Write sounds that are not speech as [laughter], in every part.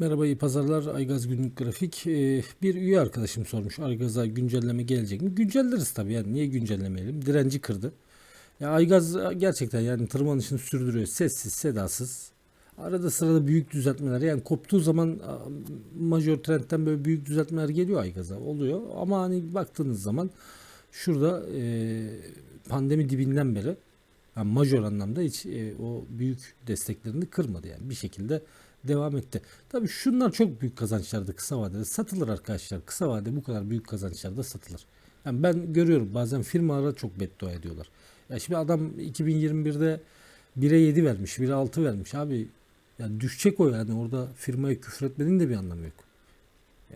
Merhaba iyi pazarlar Aygaz Günlük Grafik. Ee, bir üye arkadaşım sormuş Aygaz'a güncelleme gelecek mi? Güncelleriz tabii yani niye güncellemeyelim? Direnci kırdı. Ya Aygaz gerçekten yani tırmanışını sürdürüyor. Sessiz sedasız. Arada sırada büyük düzeltmeler yani koptuğu zaman a, major trendten böyle büyük düzeltmeler geliyor Aygaz'a oluyor. Ama hani baktığınız zaman şurada e, pandemi dibinden beri yani major anlamda hiç e, o büyük desteklerini kırmadı yani bir şekilde devam etti. Tabii şunlar çok büyük kazançlardı kısa vadede. Satılır arkadaşlar. Kısa vadede bu kadar büyük kazançlarda satılır. Yani ben görüyorum bazen firmalara çok beddua ediyorlar. Ya şimdi adam 2021'de 1'e 7 vermiş, 1'e 6 vermiş abi. Yani düşecek o yani orada firmaya küfür etmenin de bir anlamı yok.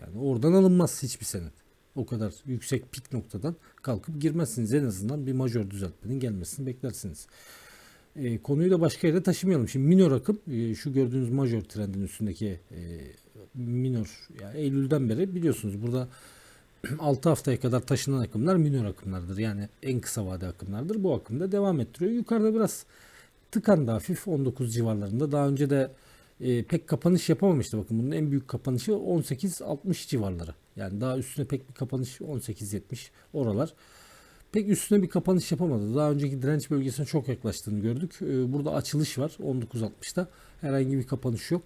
Yani oradan alınmaz hiçbir senet. O kadar yüksek pik noktadan kalkıp girmezsiniz. En azından bir majör düzeltmenin gelmesini beklersiniz. E, konuyu da başka yere taşımayalım. Şimdi minor akım e, şu gördüğünüz major trendin üstündeki e, minor yani Eylül'den beri biliyorsunuz burada [clears throat] 6 haftaya kadar taşınan akımlar minor akımlardır. Yani en kısa vade akımlardır. Bu akım da devam ettiriyor. Yukarıda biraz tıkandı hafif 19 civarlarında. Daha önce de e, pek kapanış yapamamıştı. Bakın bunun en büyük kapanışı 18-60 civarları. Yani daha üstüne pek bir kapanış 18-70 oralar. Pek üstüne bir kapanış yapamadı. Daha önceki direnç bölgesine çok yaklaştığını gördük. E, burada açılış var 19.60'da. Herhangi bir kapanış yok.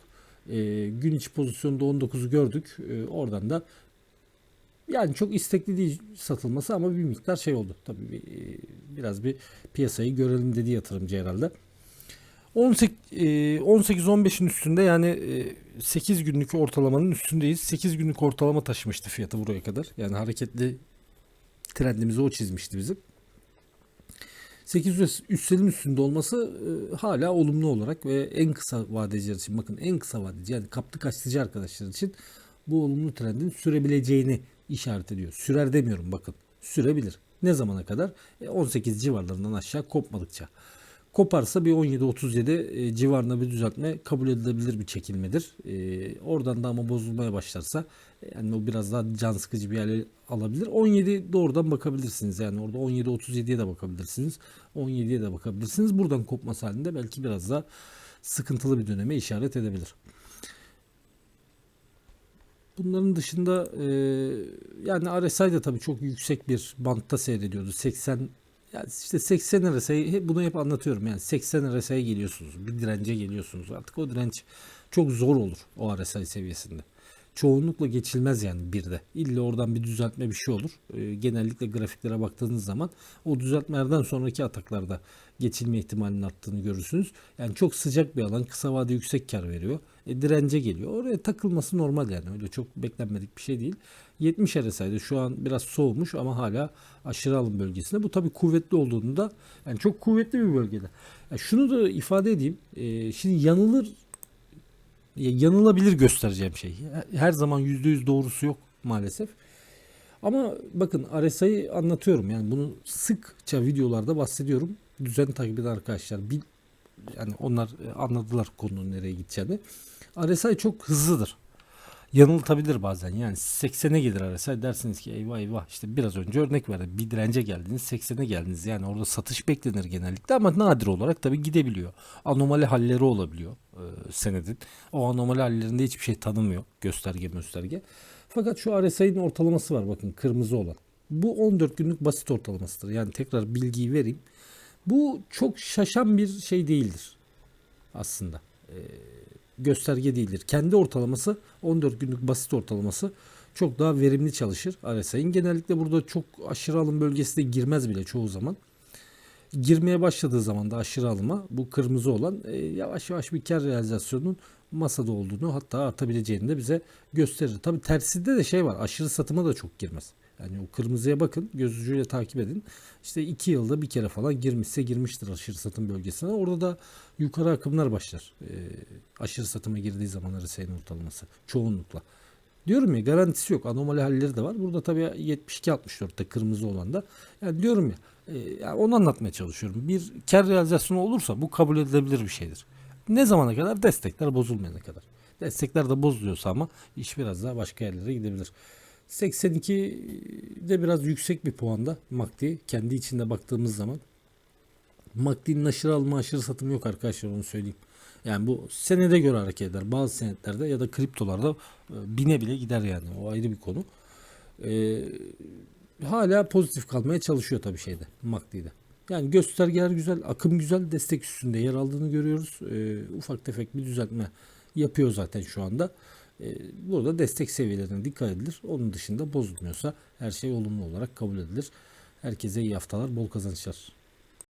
E, gün içi pozisyonda 19'u gördük. E, oradan da yani çok istekli değil satılması ama bir miktar şey oldu. Tabii bir, e, biraz bir piyasayı görelim dedi yatırımcı herhalde. 18-15'in üstünde yani e, 8 günlük ortalamanın üstündeyiz. 8 günlük ortalama taşımıştı fiyatı buraya kadar. Yani hareketli trendimizi o çizmişti bizim. 800 üstelin üstünde olması e, hala olumlu olarak ve en kısa vadeciler için bakın en kısa vadeci yani kaptı kaçtıcı arkadaşlar için bu olumlu trendin sürebileceğini işaret ediyor. Sürer demiyorum bakın. Sürebilir. Ne zamana kadar? E, 18 civarlarından aşağı kopmadıkça. Koparsa bir 17-37 e, civarında bir düzeltme kabul edilebilir bir çekilmedir. E, oradan da ama bozulmaya başlarsa e, yani o biraz daha can sıkıcı bir hale alabilir. 17 doğrudan bakabilirsiniz. Yani orada 17-37'ye de bakabilirsiniz. 17'ye de bakabilirsiniz. Buradan kopması halinde belki biraz daha sıkıntılı bir döneme işaret edebilir. Bunların dışında yani RSI de tabii çok yüksek bir bantta seyrediyordu. 80 yani işte 80 RSI bunu hep anlatıyorum yani 80 RSI'ye geliyorsunuz. Bir dirence geliyorsunuz. Artık o direnç çok zor olur o RSI seviyesinde. Çoğunlukla geçilmez yani bir de. İlla oradan bir düzeltme bir şey olur. E, genellikle grafiklere baktığınız zaman o düzeltmelerden sonraki ataklarda geçilme ihtimalinin arttığını görürsünüz. Yani çok sıcak bir alan kısa vade yüksek kar veriyor. E, dirence geliyor. Oraya takılması normal yani. Öyle çok beklenmedik bir şey değil. 70 RSI'de şu an biraz soğumuş ama hala aşırı alım bölgesinde. Bu tabii kuvvetli olduğunda yani çok kuvvetli bir bölgede. Yani şunu da ifade edeyim. E, şimdi yanılır yanılabilir göstereceğim şey. Her zaman %100 doğrusu yok maalesef. Ama bakın RSI'yi anlatıyorum. Yani bunu sıkça videolarda bahsediyorum. Düzenli takip eden arkadaşlar yani onlar anladılar konunun nereye gideceğini. RSI çok hızlıdır. Yanıltabilir bazen. Yani 80'e gelir RSI dersiniz ki eyvah eyvah işte biraz önce örnek verdim. Bir dirence geldiniz 80'e geldiniz. Yani orada satış beklenir genellikle ama nadir olarak tabii gidebiliyor. Anomali halleri olabiliyor e, senedin. O anomali hallerinde hiçbir şey tanımıyor. Gösterge gösterge. Fakat şu RSI'nin ortalaması var bakın kırmızı olan. Bu 14 günlük basit ortalamasıdır. Yani tekrar bilgiyi vereyim. Bu çok şaşan bir şey değildir aslında. Ee, gösterge değildir. Kendi ortalaması 14 günlük basit ortalaması çok daha verimli çalışır RSI'nin. Genellikle burada çok aşırı alım bölgesine girmez bile çoğu zaman. Girmeye başladığı zaman da aşırı alıma bu kırmızı olan e, yavaş yavaş bir kar realizasyonunun masada olduğunu hatta artabileceğini de bize gösterir. Tabi tersinde de şey var aşırı satıma da çok girmez. Yani o kırmızıya bakın göz ucuyla takip edin. İşte iki yılda bir kere falan girmişse girmiştir aşırı satım bölgesine. Orada da yukarı akımlar başlar. E, aşırı satıma girdiği zaman RSI'nin ortalaması çoğunlukla. Diyorum ya garantisi yok. Anomali halleri de var. Burada tabii 72-64'te kırmızı olan da. Yani diyorum ya e, yani onu anlatmaya çalışıyorum. Bir kar realizasyonu olursa bu kabul edilebilir bir şeydir. Ne zamana kadar? Destekler bozulmayana kadar. Destekler de bozuluyorsa ama iş biraz daha başka yerlere gidebilir. 82 de biraz yüksek bir puanda MACD. Kendi içinde baktığımız zaman. MACD'nin aşırı alma aşırı satım yok arkadaşlar onu söyleyeyim. Yani bu senede göre hareket eder. Bazı senetlerde ya da kriptolarda e, bine bile gider yani. O ayrı bir konu. E, hala pozitif kalmaya çalışıyor tabii şeyde. MACD'de. Yani göstergeler güzel, akım güzel, destek üstünde yer aldığını görüyoruz. E, ufak tefek bir düzeltme yapıyor zaten şu anda. E, burada destek seviyelerine dikkat edilir. Onun dışında bozulmuyorsa her şey olumlu olarak kabul edilir. Herkese iyi haftalar, bol kazançlar.